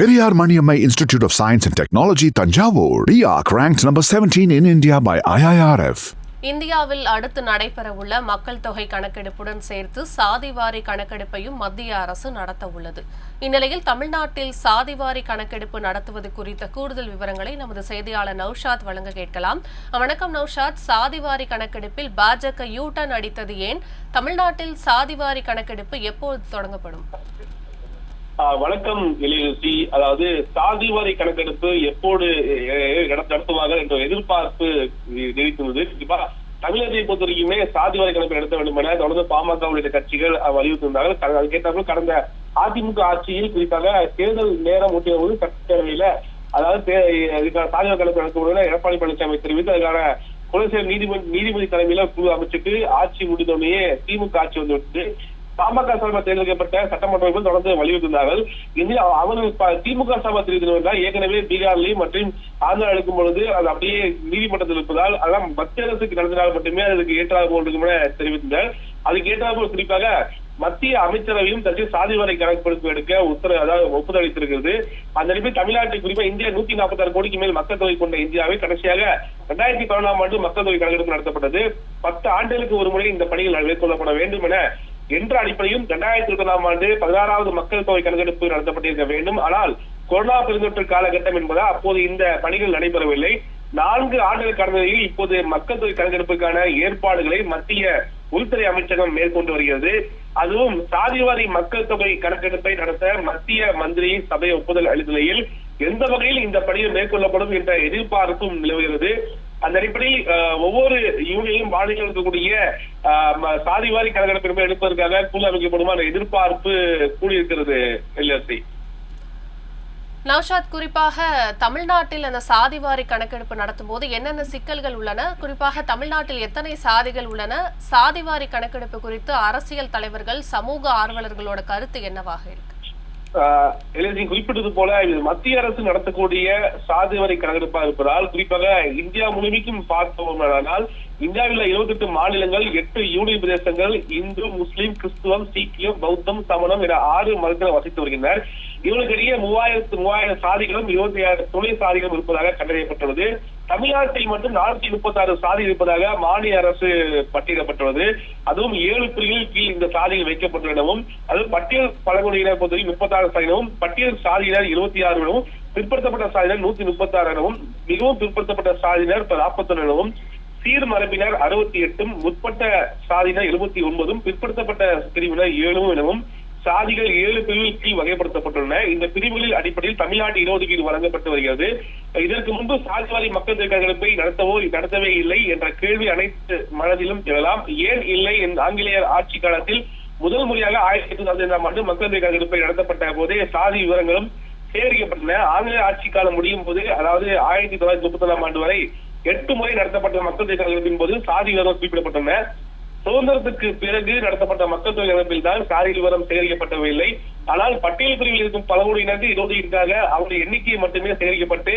Periyar Maniammai institute of science and technology Thanjavur RIAC ranked number 17 in India by IIRF. இந்தியாவில் அடுத்து நடைபெறவுள்ள மக்கள் தொகை கணக்கெடுப்புடன் சேர்த்து சாதிவாரி கணக்கெடுப்பையும் மத்திய அரசு நடத்த உள்ளது இந்நிலையில் தமிழ்நாட்டில் சாதிவாரி கணக்கெடுப்பு நடத்துவது குறித்த கூடுதல் விவரங்களை நமது செய்தியாளர் நௌஷாத் வழங்க கேட்கலாம். வணக்கம் நௌஷாத். சாதிவாரி கணக்கெடுப்பில் பாஜக யூ டர்ன் அடித்தது ஏன்? தமிழ்நாட்டில் சாதிவாரி கணக்கெடுப்பு எப்போது தொடங்கப்படும்? வணக்கம் எலியரசி அதாவது சாதிவாரி கணக்கெடுப்பு எப்போது அஹ், நடத்துவார்கள் என்ற எதிர்பார்ப்பு நீடித்துள்ளது கண்டிப்பா தமிழகத்தை பொறுத்த வரைக்குமே சாதிவாரி கணக்கு நடத்த வேண்டும் என தொடர்ந்து பாமக உள்ளிட்ட கட்சிகள் அஹ், வலியுறுத்தியிருந்தார்கள். க- கடந்த அதிமுக ஆட்சியில் குறிப்பாக தேர்தல் நேரம் ஒட்டிய போது சட்டப்பேரவையில அதாவது தே- இதுக்கான சாதிவாரி கணக்கு நடத்துவதில் எடப்பாடி பழனிசாமி தெரிவித்து அதுக்கான குலசேகர் நீதிபதி நீதிபதி தலைமையில குழு அமைச்சிட்டு ஆட்சி முடிந்தோடனே திமுக ஆட்சி வந்துவிட்டு பாமக சார்பாக தேர்ந்தெடுக்கப்பட்ட சட்டமன்ற உறுப்பினர் தொடர்ந்து வலியுறுத்தினார்கள் இதில் அவர்கள் திமுக சார்பாக தெரிவித்திருந்தால் ஏற்கனவே பீகார்லையும் மற்றும் ஆந்திரா எடுக்கும் பொழுது அது அப்படியே நீதிமன்றத்தில் இருப்பதால் அதெல்லாம் மத்திய அரசுக்கு நடத்தினால் மட்டுமே அதுக்கு ஏற்றாக போன்றிருக்கும் என தெரிவித்தனர் அதுக்கு ஏற்றாக போல் குறிப்பாக மத்திய அமைச்சரவையும் தற்போது சாதிவாரி கணக்கெடுப்பு எடுக்க உத்தரவு அதாவது ஒப்புதல் அளித்திருக்கிறது அந்த அடிப்படையில் தமிழ்நாட்டில் குறிப்பாக இந்தியா நூத்தி நாற்பத்தி ஆறு கோடிக்கு மேல் மக்கள் தொகை கொண்ட இந்தியாவை கடைசியாக இரண்டாயிரத்தி பதினொன்றாம் ஆண்டு மக்கள் தொகை கணக்கெடுப்பு நடத்தப்பட்டது. பத்து ஆண்டுகளுக்கு ஒரு முறை இந்த பணிகள் மேற்கொள்ளப்பட வேண்டும் என என்ற அடிப்படையும் இரண்டாயிரத்தி இருபதாம் ஆண்டு பதினாறாவது மக்கள் தொகை கணக்கெடுப்பு நடத்தப்பட்டிருக்க வேண்டும். ஆனால் கொரோனா பெருந்தொற்று காலகட்டம் என்பதால் அப்போது இந்த பணிகள் நடைபெறவில்லை. நான்கு ஆண்டுகள் கடந்த நிலையில் இப்போது மக்கள் தொகை கணக்கெடுப்புக்கான ஏற்பாடுகளை மத்திய உள்துறை அமைச்சகம் மேற்கொண்டு வருகிறது. அதுவும் சாதிவாரி மக்கள் தொகை கணக்கெடுப்பை நடத்த மத்திய மந்திரி சபை ஒப்புதல் அளித்த நிலையில் எந்த வகையில் இந்த பணிகள் மேற்கொள்ளப்படும் என்ற எதிர்பார்ப்பும் நிலவுகிறது. அந்த அடிப்படையில் ஒவ்வொரு யூனியனும் மாநிலம் இருக்கக்கூடிய சாதிவாரி கணக்கெடுப்பு எடுப்பதற்காக குழு அமைக்கப்படுமா எதிர்பார்ப்பு கூடியிருக்கிறது எல்எஸ்சி நவ்ஷாத் குறிப்பாக தமிழ்நாட்டில் அந்த சாதிவாரி கணக்கெடுப்பு நடத்தும் போது என்னென்ன சிக்கல்கள் உள்ளன? குறிப்பாக தமிழ்நாட்டில் எத்தனை சாதிகள் உள்ளன? சாதிவாரி கணக்கெடுப்பு குறித்து அரசியல் தலைவர்கள் சமூக ஆர்வலர்களோட கருத்து என்னவாக இருக்கு? குறிப்பிட்டது போல இது மத்திய அரசு நடத்தக்கூடிய சாதிவரை கணக்கெடுப்பா இருப்பதால் குறிப்பாக இந்தியா முழுமைக்கும் பார்த்தோமானால் இந்தியாவில் இருபத்தி எட்டு மாநிலங்கள் எட்டு யூனியன் பிரதேசங்கள் இந்து முஸ்லிம் கிறிஸ்துவம் சீக்கியம் பௌத்தம் சமணம் என ஆறு மதத்தினர் வசித்து வருகின்றனர். இவர்களுக்கிடையே மூவாயிரத்து மூவாயிரம் சாதிகளும் இருபத்தி ஆயிரம் துணை சாதிகளும் இருப்பதாக கண்டறியப்பட்டுள்ளது. தமிழ்நாட்டில் மட்டும் நானூத்தி முப்பத்தி ஆறு சாதி இருப்பதாக மாநில அரசு பட்டியலிடப்பட்டுள்ளது. அதுவும் ஏழு பிரிவுகளின் கீழ் இந்த சாதிகள் வைக்கப்பட்டுள்ளனவும் அதுவும் பட்டியல் பழங்குடியினர் பொறுத்தவரை முப்பத்தாறு சாதியினரும் பட்டியல் சாதியினர் இருபத்தி ஆறு எனவும் பிற்படுத்தப்பட்ட சாதியினர் நூத்தி முப்பத்தி ஆறு எனவும் மிகவும் பிற்படுத்தப்பட்ட சாதியினர் நாற்பத்தொன்னு எனவும் சீர்மரபினர் அறுபத்தி எட்டும் முற்பட்ட சாதியினர் எழுபத்தி ஒன்பதும் பிற்படுத்தப்பட்ட பிரிவினர் ஏழும் எனவும் சாதிகள் ஏழு பிரிவில் கீழ் வகைப்படுத்தப்பட்டுள்ளன. இந்த பிரிவுகளில் அடிப்படையில் தமிழ்நாட்டு இடஒதுக்கீடு வழங்கப்பட்டு வருகிறது. இதற்கு முன்பு சாதிவாரி மக்கள் தொகை நடத்தவோ நடத்தவே இல்லை என்ற கேள்வி அனைத்து மனதிலும் எழலாம் ஏன் இல்லை என் ஆங்கிலேயர் ஆட்சி காலத்தில் முதல் முறையாக ஆயிரத்தி எட்நூத்தி அறுபத்தி ஆண்டு மக்கள் தொகை கணக்கெடுப்பை நடத்தப்பட்ட போதே சாதி விவரங்களும் சேகரிக்கப்பட்டன. ஆங்கிலேய ஆட்சி காலம் முடியும் போது அதாவது ஆயிரத்தி தொள்ளாயிரத்தி முப்பத்தி ஒன்றாம் ஆண்டு வரை எட்டு முறை நடத்தப்பட்ட மக்கள் தொகை கணக்கெடுப்பின் போது சாதி விவரங்கள் குறிப்பிடப்பட்டன. சுதந்திரத்துக்கு பிறகு நடத்தப்பட்ட மக்கள் தொகை அமைப்பில் தான் சாதி விவரம் சேகரிக்கப்படவில்லை ஆனால் பட்டியல் பிரிவில் இருக்கும் பழங்குடியினருக்கு இருபதுக்காக அவருடைய எண்ணிக்கை மட்டுமே சேகரிக்கப்பட்டு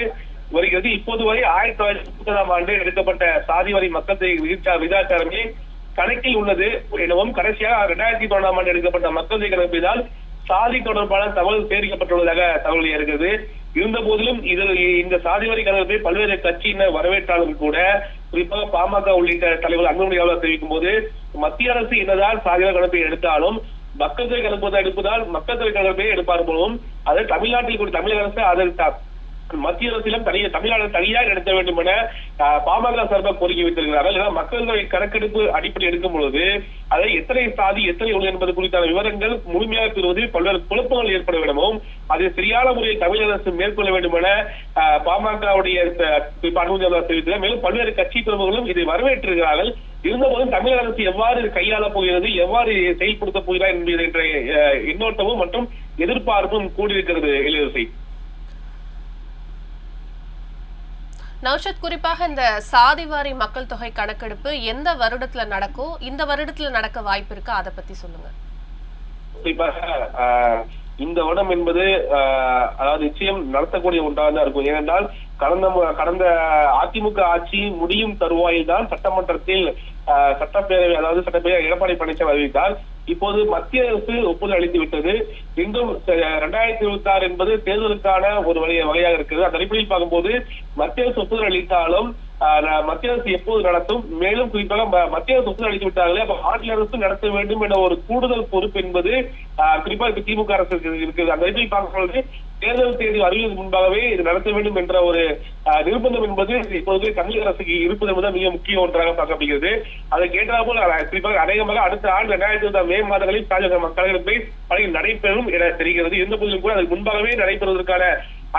வருகிறது. இப்போது வரை ஆயிரத்தி தொள்ளாயிரத்தி முப்பதாம் ஆண்டு எடுக்கப்பட்ட சாதி வரி மக்கள் தொகை விகிதாச்சாரமே கணக்கில் உள்ளது. எனவும் கடைசியாக இரண்டாயிரத்தி பதினாம் ஆண்டு எடுக்கப்பட்ட மக்கள் தொகை கணக்கினால் சாதி தொடர்பான தகவல் சேகரிக்கப்பட்டுள்ளதாக தகவல் இருக்கிறது இருந்த போதிலும் இது இந்த சாதி வரி கணக்கு பல்வேறு கட்சியினர் வரவேற்றாலும் கூட குறிப்பாக பாமக உள்ளிட்ட தலைவர் அன்புமணியாளர் தெரிவிக்கும் போது மத்திய அரசு என்னதான் சாதிவாரி கணப்பை எடுத்தாலும் மக்கள் தொகை கணக்கு எடுப்பதால் மக்கள் தொகை கணப்பை எடுப்பார் போலவும் அதை தமிழ்நாட்டில் கூட தமிழக அரசு அதை மத்திய அரசிலும் தனிய தமிழ்நாடு தனியாக நடத்த வேண்டும் என பாமக சார்பாக கோரிக்கை வைத்திருக்கிறார்கள். ஏன்னா மக்கள் தொகை கணக்கெடுப்பு அடிப்படை எடுக்கும் பொழுது அதை எத்தனை சாதி எத்தனை உள்ள என்பது குறித்தான விவரங்கள் முழுமையாக பெறுவதில் பல்வேறு குழப்பங்கள் ஏற்பட வேண்டுமோ அதை சரியான முறையில் தமிழக அரசு மேற்கொள்ள வேண்டும் என பாமகவுடைய அனுமதி தெரிவித்தார் மேலும் பல்வேறு கட்சி பிரமுகர்களும் இதை வரவேற்றிருக்கிறார்கள். இருந்தபோதும் தமிழக அரசு எவ்வாறு கையாளப் போகிறது எவ்வாறு செயல்படுத்த போகிறார் என்பது என்ற அஹ், எண்ணோட்டமும் மற்றும் எதிர்பார்ப்பும் கூடியிருக்கிறது இளவரசி நௌஷத் குறிப்பாக இந்த சாதிவாரி மக்கள் தொகை கணக்கெடுப்பு எந்த வருடத்துல நடக்கும் இந்த வருடத்துல நடக்க வாய்ப்பு இருக்கா அதை பத்தி சொல்லுங்க. குறிப்பாக இந்த வருடம் என்பது ஆஹ், அதாவது நிச்சயம் நடத்தக்கூடிய ஒன்றாக தான் இருக்கும். ஏனென்றால் கடந்த மு- கடந்த அதிமுக ஆட்சி முடியும் தருவாயில் தான் சட்டமன்றத்தில் ஆஹ், சட்டப்பேரவை அதாவது சட்டப்பேரவை எடப்பாடி பழனிசாமி அறிவித்தார். இப்போது மத்திய அரசு ஒப்புதல் அளித்து விட்டது. இன்றும் இரண்டாயிரத்தி இருபத்தி ஆறு என்பது தேர்தலுக்கான ஒரு வழிய வகையாக இருக்கிறது. அந்த அடிப்படையில் பார்க்கும்போது மத்திய அரசு ஒப்புதல் அளித்தாலும் ஆஹ், மத்திய அரசு எப்போது நடத்தும்? மேலும் குறிப்பாக ம- மத்திய அரசு ஒப்புதல் அளித்து விட்டார்களே அப்ப மாநில அரசு நடத்த வேண்டும் என்ற ஒரு கூடுதல் பொறுப்பு என்பது ஆஹ், குறிப்பாக இப்ப திமுக அரசு இருக்குது. இருக்குது. அந்த அடிப்படையில் பார்க்கும்போது தேர்தல் தேதி அறிவிப்பதற்கு முன்பாகவே இது நடத்த வேண்டும் என்ற ஒரு நிர்பந்தம் என்பது இப்போது தமிழக அரசுக்கு இருப்பது என்பது மிக முக்கிய ஒன்றாக பார்க்கப்படுகிறது. அதை கேட்டால் போல குறிப்பாக அநேகமாக அடுத்த ஆண்டு இரண்டாயிரத்தி மே மாதங்களில் பாஜக மக்களவை பணியில் நடைபெறும் என தெரிகிறது. இருந்த போதிலும் கூட அதற்கு முன்பாகவே நடைபெறுவதற்கான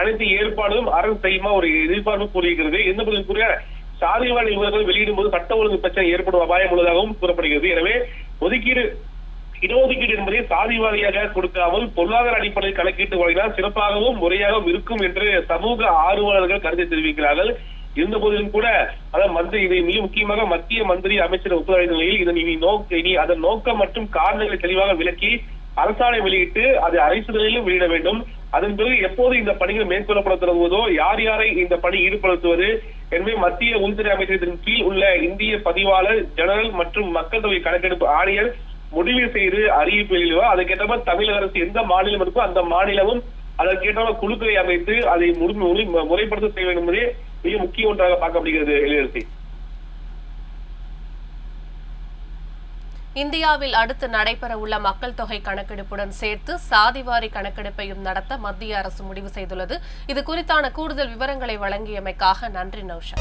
அனைத்து ஏற்பாடும் அரசு செய்யுமா ஒரு எதிர்பார்ப்பு கூறுகிறது எந்த போதிலும் கூட சாதிவாரி விவரங்கள் வெளியிடும் போது சட்ட ஒழுங்கு பிரச்சனை ஏற்படும் அபாயம் உள்ளதாகவும் கூறப்படுகிறது. எனவே ஒதுக்கீடு இடஒதுக்கீடு என்பதை சாதிவாரியாக கொடுக்காமல் பொருளாதார அடிப்படையில் கணக்கீட்டு வழங்கினால் சிறப்பாகவும் முறையாகவும் இருக்கும் என்று சமூக ஆர்வலர்கள் கருத்தை தெரிவிக்கிறார்கள். இருந்த போதிலும் கூட அதாவது மந்திரி இதை மிக முக்கியமாக மத்திய மந்திரி அமைச்சர் ஒப்புதல் நிலையில் இதன் இனி நோக்க இனி அதன் நோக்கம் மற்றும் காரணங்களை தெளிவாக விளக்கி அரசாணை வெளியிட்டு அதை அரசு நிலையிலும் வெளியிட வேண்டும். அதன் பிறகு எப்போது இந்த பணிகள் மேற்கொள்ளப்பட தொடங்குவதோ யார் யாரை இந்த பணி ஈடுபடுத்துவது எனவே மத்திய உள்துறை அமைச்சகத்தின் கீழ் உள்ள இந்திய பதிவாளர் ஜெனரல் மற்றும் மக்கள் தொகை கணக்கெடுப்பு ஆணையர் முடிவு செய்து அறிவிப்பு வெளியிடுவார் அதுக்கேற்ற மாதிரி தமிழக அரசு எந்த மாநிலம் இருக்கோ அந்த மாநிலமும் அதற்கேற்ற குழுக்களை அமைத்து அதை முறைப்படுத்த செய்ய வேண்டும் என்பதே மிக முக்கிய ஒன்றாக பார்க்கப்படுகிறது இளையரசி இந்தியாவில் அடுத்து நடைபெற உள்ள மக்கள் தொகை கணக்கெடுப்புடன் சேர்த்து சாதிவாரி கணக்கெடுப்பையும் நடத்த மத்திய அரசு முடிவு செய்துள்ளது. இது குறித்தான கூடுதல் விவரங்களை வழங்கியமைக்காக நன்றி நௌஷா